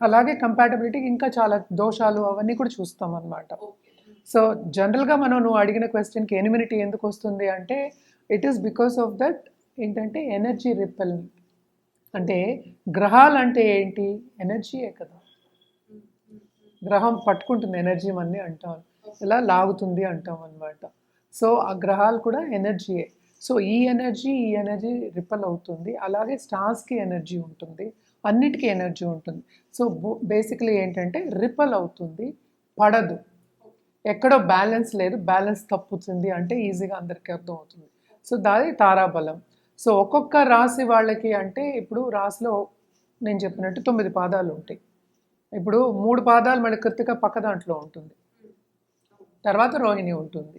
అలాగే కంపాటబిలిటీ ఇంకా చాలా దోషాలు అవన్నీ కూడా చూస్తాం అన్నమాట. సో జనరల్గా మనం నువ్వు అడిగిన క్వశ్చన్కి ఎనిమినిటీ ఎందుకు వస్తుంది అంటే it is because of that ఏంటంటే ఎనర్జీ రిపెల్ అంటే గ్రహాలు అంటే ఏంటి ఎనర్జీయే కదా. గ్రహం పట్టుకుంటుంది ఎనర్జీ అని అంటాం. ఇలా లాగుతుంది అంటాం అనమాట సో ఆ గ్రహాలు కూడా ఎనర్జీయే సో ఈ ఎనర్జీ ఈ ఎనర్జీ రిపెల్ అవుతుంది. అలాగే స్టార్స్కి ఎనర్జీ ఉంటుంది. అన్నిటికీ ఎనర్జీ ఉంటుంది. సో బేసిక్లీ ఏంటంటే రిపెల్ అవుతుంది పడదు. ఎక్కడో బ్యాలెన్స్ లేదు బ్యాలెన్స్ తప్పుతుంది అంటే ఈజీగా అందరికీ అర్థం అవుతుంది సో దాది తారాబలం. సో ఒక్కొక్క రాశి వాళ్ళకి అంటే ఇప్పుడు రాశిలో నేను చెప్పినట్టు తొమ్మిది పాదాలు ఉంటాయి. ఇప్పుడు మూడు పాదాలు మన కృతిక పక్క దాంట్లో ఉంటుంది. తర్వాత రోహిణి ఉంటుంది.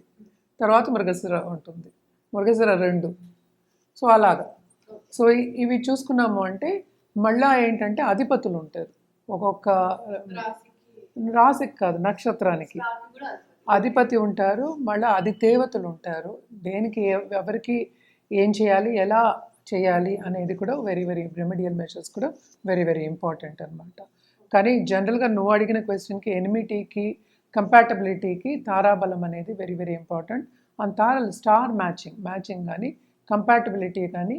తర్వాత మృగశిర ఉంటుంది. మృగశిర రెండు. సో అలాగా. సో ఇవి చూసుకున్నాము అంటే మళ్ళా ఏంటంటే అధిపతులు ఉంటారు ఒక్కొక్క రాశికి కాదు నక్షత్రానికి. అధిపతి ఉంటారు మళ్ళీ అధిదేవతలు ఉంటారు దేనికి ఎవరికి ఏం చేయాలి ఎలా చేయాలి అనేది కూడా వెరీ వెరీ రెమెడియల్ మెషర్స్ కూడా వెరీ వెరీ ఇంపార్టెంట్ అనమాట కానీ జనరల్గా నువ్వు అడిగిన క్వశ్చన్కి ఎనిమిటీకి కంపాటబిలిటీకి తారాబలం అనేది వెరీ వెరీ ఇంపార్టెంట్ అండ్ తారాలు స్టార్ మ్యాచింగ్ మ్యాచింగ్ కానీ కంపాటబిలిటీ కానీ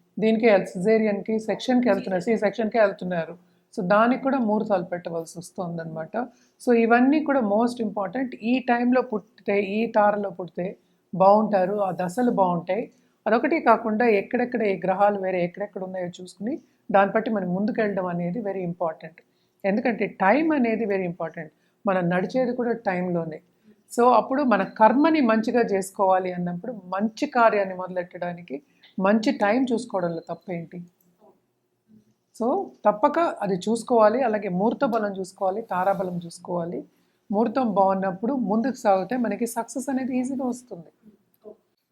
దీనికి సిజేరియన్కి సెక్షన్కి వెళ్తున్నారు. సి సెక్షన్కి వెళ్తున్నారు. సో దానికి కూడా ముహూర్తాలు పెట్టవలసి వస్తుందన్నమాట. సో ఇవన్నీ కూడా మోస్ట్ ఇంపార్టెంట్. ఈ టైంలో పుట్టితే ఈ తారలో పుడితే బాగుంటారు. ఆ దశలు బాగుంటాయి. అదొకటి కాకుండా ఎక్కడెక్కడ ఏ గ్రహాలు వేరే ఎక్కడెక్కడ ఉన్నాయో చూసుకుని దాన్ని బట్టి మనం ముందుకెళ్ళడం అనేది వెరీ ఇంపార్టెంట్. ఎందుకంటే టైం అనేది వెరీ ఇంపార్టెంట్. మనం నడిచేది కూడా టైంలోనే. సో అప్పుడు మన కర్మని మంచిగా చేసుకోవాలి అన్నప్పుడు మంచి కార్యాన్ని మొదలెట్టడానికి మంచి టైం చూసుకోవడంలో తప్పేంటి? సో తప్పక అది చూసుకోవాలి అలాగే ముహూర్త బలం చూసుకోవాలి తారాబలం చూసుకోవాలి. ముహూర్తం బాగున్నప్పుడు ముందుకు సాగితే మనకి సక్సెస్ అనేది ఈజీగా వస్తుంది.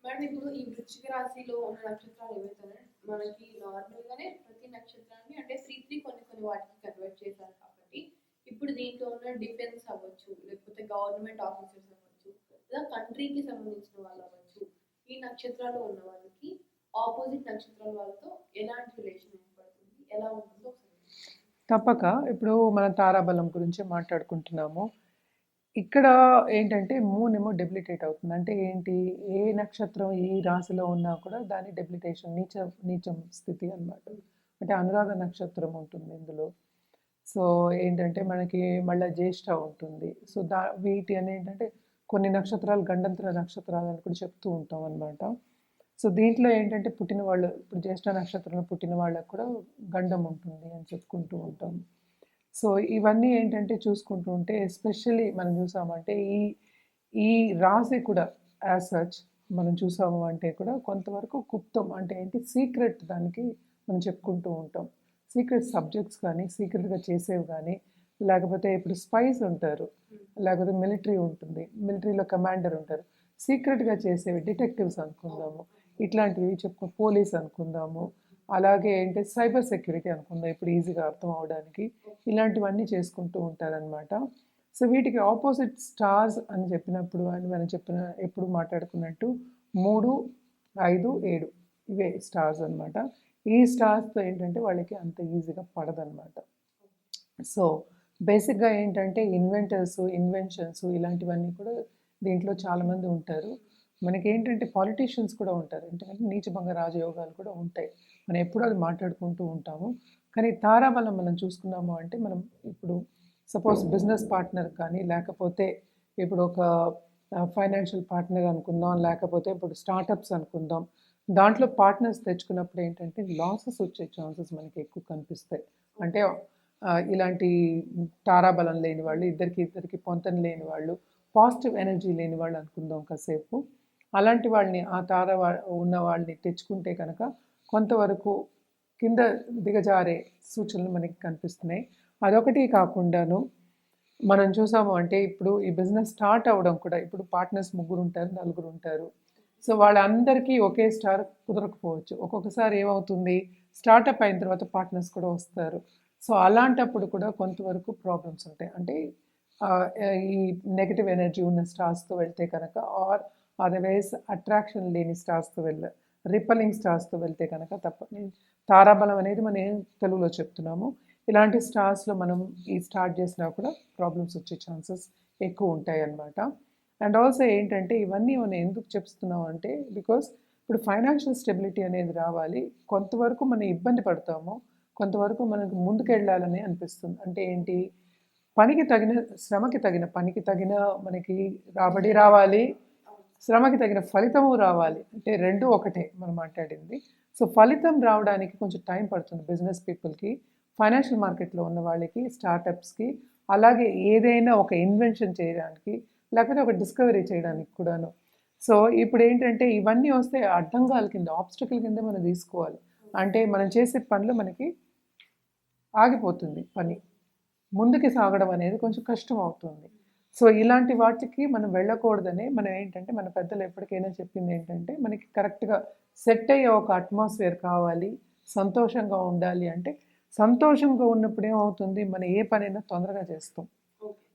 మేడం ఇప్పుడు ఈ వృశ్చిక రాశిలో ఉన్న నక్షత్రాలు ఏవైతే మనకి నార్మల్గానే ప్రతి నక్షత్రాన్ని అంటే త్రీ త్రీ కొన్ని కొన్ని వాటికి కన్వర్ట్ చేశారు కాబట్టి ఇప్పుడు దీంట్లో ఉన్న డిఫెన్స్ అవ్వచ్చు లేకపోతే గవర్నమెంట్ ఆఫీసర్స్ అవ్వచ్చు లేదా కంట్రీకి సంబంధించిన వాళ్ళు అవ్వచ్చు ఈ నక్షత్రాలు ఉన్న వాళ్ళకి ఆపోజిట్ నక్షత్రాల వాళ్ళతో ఎలాంటి రిలేషన్ ఏర్పడుతుంది? ఎలా ఉంటుందో తప్పక. ఇప్పుడు మనం తారాబలం గురించి మాట్లాడుకుంటున్నాము. ఇక్కడ ఏంటంటే మూన్ ఏమో డెబిలిటేట్ అవుతుంది. అంటే ఏంటి? ఏ నక్షత్రం ఏ రాశిలో ఉన్నా కూడా దాని డెబిలిటేషన్ నీచ నీచం స్థితి అనమాట అంటే అనురాధ నక్షత్రం ఉంటుంది ఇందులో. సో ఏంటంటే మనకి మళ్ళీ జ్యేష్ఠ ఉంటుంది. సో దా వీటి అని ఏంటంటే కొన్ని నక్షత్రాలు గండంతర నక్షత్రాలు అని కూడా చెప్తూ ఉంటాం అనమాట సో దీంట్లో ఏంటంటే పుట్టిన వాళ్ళు ఇప్పుడు జ్యేష్ఠ నక్షత్రంలో పుట్టిన వాళ్ళకు కూడా గండం ఉంటుంది అని చెప్పుకుంటూ ఉంటాం. సో ఇవన్నీ ఏంటంటే చూసుకుంటూ ఉంటే ఎస్పెషల్లీ మనం చూసామంటే ఈ ఈ రాశి కూడా యాజ్ సచ్ మనం చూసాము అంటే కూడా కొంతవరకు గుప్తం అంటే ఏంటి సీక్రెట్ దానికి మనం చెప్పుకుంటూ ఉంటాం. సీక్రెట్ సబ్జెక్ట్స్ కానీ సీక్రెట్గా చేసేవి కానీ లేకపోతే ఇప్పుడు స్పైస్ ఉంటారు లేకపోతే మిలిటరీ ఉంటుంది మిలిటరీలో కమాండర్ ఉంటారు సీక్రెట్గా చేసేవి డిటెక్టివ్స్ అనుకుందాము. ఇట్లాంటివి చెప్పుకో పోలీస్ అనుకుందాము. అలాగే ఏంటి సైబర్ సెక్యూరిటీ అనుకుందాం ఇప్పుడు ఈజీగా అర్థం అవడానికి. ఇలాంటివన్నీ చేసుకుంటూ ఉంటారనమాట సో వీటికి ఆపోజిట్ స్టార్స్ అని చెప్పినప్పుడు అని మనం చెప్పిన ఎప్పుడు మాట్లాడుకున్నట్టు మూడు ఐదు ఏడు ఇవే స్టార్స్ అనమాట ఈ స్టార్స్తో ఏంటంటే వాళ్ళకి అంత ఈజీగా పడదనమాట సో బేసిక్గా ఏంటంటే ఇన్వెంటర్స్ ఇన్వెన్షన్స్ ఇలాంటివన్నీ కూడా దీంట్లో చాలామంది ఉంటారు. మనకి ఏంటంటే పాలిటీషియన్స్ కూడా ఉంటారు. ఎందుకంటే నీచభంగ రాజయోగాలు కూడా ఉంటాయి. మనం ఎప్పుడూ అది మాట్లాడుకుంటూ ఉంటాము. కానీ తారాబలం మనం చూసుకున్నాము అంటే మనం ఇప్పుడు సపోజ్ బిజినెస్ పార్ట్నర్ కానీ లేకపోతే ఇప్పుడు ఒక ఫైనాన్షియల్ పార్ట్నర్ అనుకుందాం లేకపోతే ఇప్పుడు స్టార్టప్స్ అనుకుందాం. దాంట్లో పార్ట్నర్స్ తెచ్చుకున్నప్పుడు ఏంటంటే లాసెస్ వచ్చే ఛాన్సెస్ మనకి ఎక్కువ కనిపిస్తాయి. అంటే ఇలాంటి తారాబలం లేని వాళ్ళు ఇద్దరికి ఇద్దరికి పొంతన లేని వాళ్ళు పాజిటివ్ ఎనర్జీ లేని వాళ్ళు అనుకుందాం కాసేపు. అలాంటి వాళ్ళని ఆ తార ఉన్న వాళ్ళని తెచ్చుకుంటే కనుక కొంతవరకు కింద దిగజారే సూచనలు మనకి కనిపిస్తున్నాయి. అదొకటి కాకుండాను మనం చూసాము అంటే ఇప్పుడు ఈ బిజినెస్ స్టార్ట్ అవ్వడం కూడా ఇప్పుడు పార్ట్నర్స్ ముగ్గురు ఉంటారు నలుగురు ఉంటారు. సో వాళ్ళందరికీ ఒకే స్టార్ కుదరకపోవచ్చు. ఒక్కొక్కసారి ఏమవుతుంది? స్టార్టప్ అయిన తర్వాత పార్ట్నర్స్ కూడా వస్తారు. సో అలాంటప్పుడు కూడా కొంతవరకు ప్రాబ్లమ్స్ ఉంటాయి. అంటే ఈ నెగిటివ్ ఎనర్జీ ఉన్న స్టార్స్తో వెళ్తే కనుక ఆర్ అదర్వైజ్ అట్రాక్షన్ లేని స్టార్స్తో వెళ్ళ రిపలింగ్ స్టార్స్తో వెళ్తే కనుక తప్ప తారాబలం అనేది మనం ఏం తెలుగులో చెప్తున్నాము. ఇలాంటి స్టార్స్లో మనం ఈ స్టార్ట్ చేసినా కూడా ప్రాబ్లమ్స్ వచ్చే ఛాన్సెస్ ఎక్కువ ఉంటాయి అన్నమాట. అండ్ ఆల్సో ఏంటంటే ఇవన్నీ మనం ఎందుకు చెప్తున్నాం అంటే బికాస్ ఇప్పుడు ఫైనాన్షియల్ స్టెబిలిటీ అనేది రావాలి. కొంతవరకు మనం ఇబ్బంది పడతాము. కొంతవరకు మనకు ముందుకెళ్ళాలని అనిపిస్తుంది. అంటే ఏంటి? పనికి తగిన శ్రమకి తగిన పనికి తగిన మనకి రాబడి రావాలి. శ్రమకి తగిన ఫలితము రావాలి. అంటే రెండు ఒకటే మనం మాట్లాడింది. సో ఫలితం రావడానికి కొంచెం టైం పడుతుంది బిజినెస్ పీపుల్కి ఫైనాన్షియల్ మార్కెట్లో ఉన్న వాళ్ళకి స్టార్టప్స్కి అలాగే ఏదైనా ఒక ఇన్వెన్షన్ చేయడానికి లేకపోతే ఒక డిస్కవరీ చేయడానికి కూడాను. సో ఇప్పుడు ఏంటంటే ఇవన్నీ వస్తే అడ్డంగాల కింద ఆబ్స్టకల్ కింద మనం తీసుకోవాలి. అంటే మనం చేసే పనులు మనకి ఆగిపోతుంది పని. ముందుకు సాగడం అనేది కొంచెం కష్టం అవుతుంది. సో ఇలాంటి వాటికి మనం వెళ్ళకూడదని మనం ఏంటంటే మన పెద్దలు ఎప్పటికైనా చెప్పింది ఏంటంటే మనకి కరెక్ట్గా సెట్ అయ్యే ఒక అట్మాస్ఫియర్ కావాలి సంతోషంగా ఉండాలి అంటే సంతోషంగా ఉన్నప్పుడు ఏమవుతుంది? మనం ఏ పనైనా తొందరగా చేస్తాం.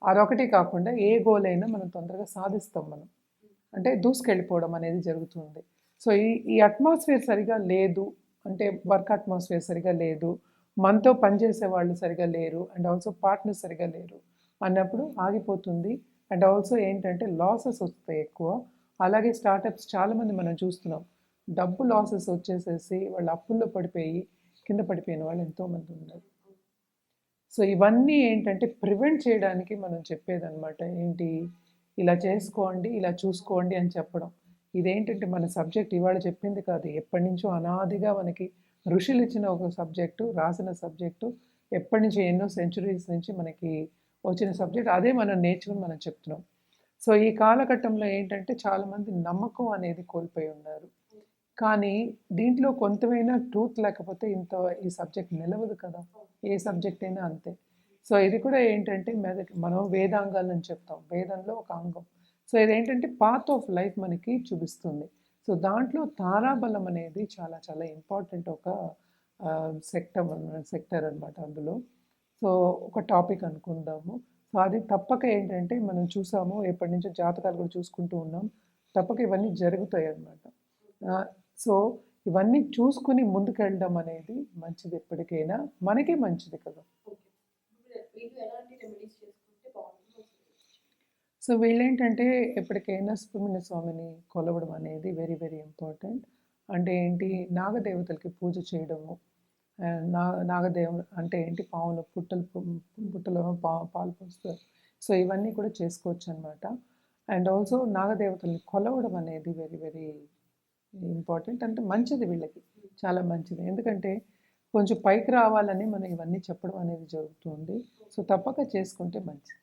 అదొకటి కాకుండా ఏ గోల్ అయినా మనం తొందరగా సాధిస్తాం మనం. అంటే దూసుకెళ్ళిపోవడం అనేది జరుగుతుంది. సో ఈ ఈ అట్మాస్ఫియర్ సరిగా లేదు అంటే వర్క్ అట్మాస్ఫియర్ సరిగా లేదు మనతో పనిచేసే వాళ్ళు సరిగా లేరు అండ్ ఆల్సో పార్ట్నర్ సరిగా లేరు అన్నప్పుడు ఆగిపోతుంది. అండ్ ఆల్సో ఏంటంటే లాసెస్ వస్తాయి ఎక్కువ. అలాగే స్టార్టప్స్ చాలామంది మనం చూస్తున్నాం. డబ్బు లాసెస్ వచ్చేసేసి వాళ్ళు అప్పుల్లో పడిపోయి కింద పడిపోయిన వాళ్ళు ఎంతోమంది ఉన్నారు. సో ఇవన్నీ ఏంటంటే ప్రివెంట్ చేయడానికి మనం చెప్పేదన్నమాట. ఏంటి? ఇలా చేసుకోండి ఇలా చూసుకోండి అని చెప్పడం. ఇదేంటంటే మన సబ్జెక్ట్ ఇవాళ చెప్పింది కాదు. ఎప్పటి నుంచో అనాదిగా మనకి ఋషులు ఇచ్చిన ఒక సబ్జెక్టు రాసిన సబ్జెక్టు ఎప్పటి నుంచి ఎన్నో సెంచురీస్ నుంచి మనకి వచ్చిన సబ్జెక్ట్ అదే మనం నేర్చుకుని మనం చెప్తున్నాం. సో ఈ కాలఘట్టంలో ఏంటంటే చాలామంది నమ్మకం అనేది కోల్పోయి ఉన్నారు. కానీ దీంట్లో కొంతమైనా ట్రూత్ లేకపోతే ఇంత ఈ సబ్జెక్ట్ నిలవదు కదా. ఏ సబ్జెక్ట్ అయినా అంతే. సో ఇది కూడా ఏంటంటే మెదక్ మనం వేదాంగాలని చెప్తాం. వేదంలో ఒక అంగం. సో ఇదేంటంటే పాత్ ఆఫ్ లైఫ్ మనకి చూపిస్తుంది. సో దాంట్లో తారాబలం అనేది చాలా చాలా ఇంపార్టెంట్ ఒక సెక్టర్ సెక్టర్ అనమాట అందులో. సో ఒక టాపిక్ అనుకుందాము. సో అది తప్పక ఏంటంటే మనం చూసాము ఎప్పటి నుంచో జాతకాలు కూడా చూసుకుంటూ ఉన్నాం. తప్పక ఇవన్నీ జరుగుతాయి అన్నమాట. సో ఇవన్నీ చూసుకుని ముందుకెళ్ళడం అనేది మంచిది ఎప్పటికైనా. మనకే మంచిది కదా. వీళ్ళు సో వీళ్ళేంటంటే ఎప్పటికైనా సుబ్రహ్మణ్య స్వామిని కొలవడం అనేది వెరీ వెరీ ఇంపార్టెంట్ అంటే ఏంటి? నాగదేవతలకి పూజ చేయడము. నా నాగదేవ అంటే ఏంటి? పాములు పుట్టలు పుట్టలో పా పాలు పోస్తారు. సో ఇవన్నీ కూడా చేసుకోవచ్చు అనమాట అండ్ ఆల్సో నాగదేవతల్ని కొలవడం అనేది వెరీ వెరీ ఇంపార్టెంట్. అంటే మంచిది వీళ్ళకి. చాలా మంచిది. ఎందుకంటే కొంచెం పైకి రావాలని మనం ఇవన్నీ చెప్పడం అనేది జరుగుతుంది. సో తప్పక చేసుకుంటే మంచిది.